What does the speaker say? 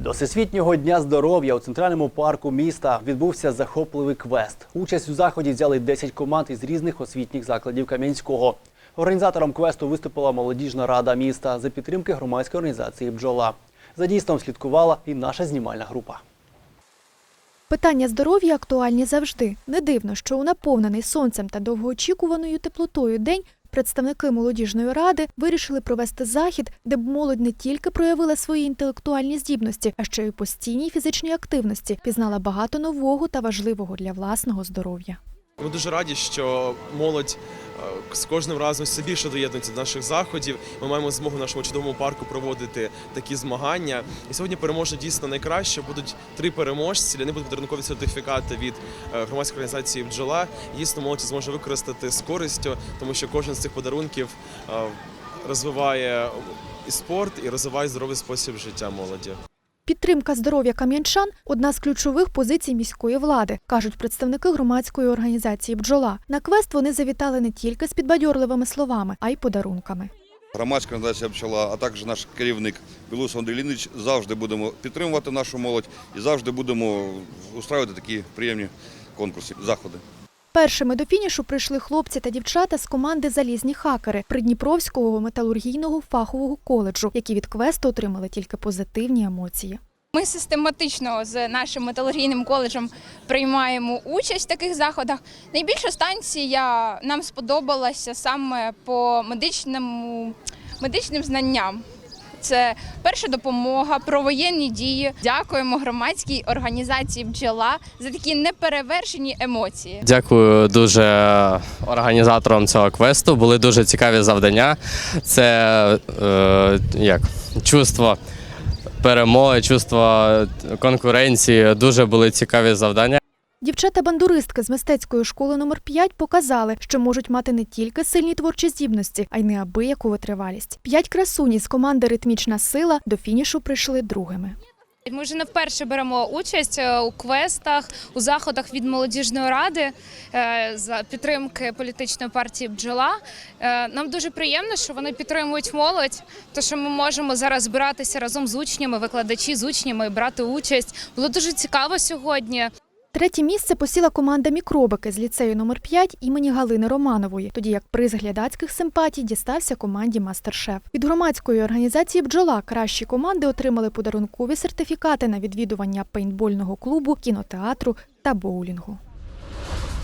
До Всесвітнього дня здоров'я у центральному парку міста відбувся захопливий квест. Участь у заході взяли 10 команд із різних освітніх закладів Кам'янського. Організатором квесту виступила молодіжна рада міста за підтримки громадської організації Бджола. За дійством слідкувала і наша знімальна група. Питання здоров'я актуальні завжди. Не дивно, що у наповнений сонцем та довгоочікуваною теплотою день представники молодіжної ради вирішили провести захід, де б молодь не тільки проявила свої інтелектуальні здібності, а ще й постійній фізичній активності пізнала багато нового та важливого для власного здоров'я. Ми дуже раді, що молодь з кожним разом все більше доєднується до наших заходів. Ми маємо змогу в нашому чудовому парку проводити такі змагання. І сьогодні переможе дійсно найкраще. Будуть три переможці. Для них будуть подарункові сертифікати від е, громадської організації бджола. Дійсно, молодь зможе використати з користю, тому що кожен з цих подарунків е, розвиває і спорт, і розвиває здоровий спосіб життя молоді. Підтримка здоров'я кам'янчан одна з ключових позицій міської влади, кажуть представники громадської організації Бджола. На квест вони завітали не тільки з підбадьорливими словами, а й подарунками. Громадська організація «Пчола», а також наш керівник Білус Андрій завжди будемо підтримувати нашу молодь і завжди будемо устраювати такі приємні конкурси, заходи. Першими до фінішу прийшли хлопці та дівчата з команди Залізні хакери Придніпровського металургійного фахового коледжу, які від квесту отримали тільки позитивні емоції. Ми систематично з нашим металургійним коледжем приймаємо участь в таких заходах. Найбільша станція нам сподобалася саме по медичному, медичним знанням. Це перша допомога, провоєнні дії. Дякуємо громадській організації бджола за такі неперевершені емоції. Дякую дуже організаторам цього квесту. Були дуже цікаві завдання. Це е, як чувство перемоги, чувство конкуренції. Дуже були цікаві завдання. Дівчата-бандуристки з мистецької школи номер 5 показали, що можуть мати не тільки сильні творчі здібності, а й неабияку витривалість. П'ять красуні з команди Ритмічна сила до фінішу прийшли другими. Ми вже не вперше беремо участь е, у квестах, у заходах від молодіжної ради е, за підтримки політичної партії бджола. Е, Нам дуже приємно, що вони підтримують молодь, то що ми можемо зараз збиратися разом з учнями, викладачі з учнями, брати участь. Було дуже цікаво сьогодні. Третє місце посіла команда Мікробики з ліцею номер 5 імені Галини Романової, тоді як приз глядацьких симпатій дістався команді Мастер-Шеф. Від громадської організації Бджола кращі команди отримали подарункові сертифікати на відвідування пейнтбольного клубу, кінотеатру та боулінгу.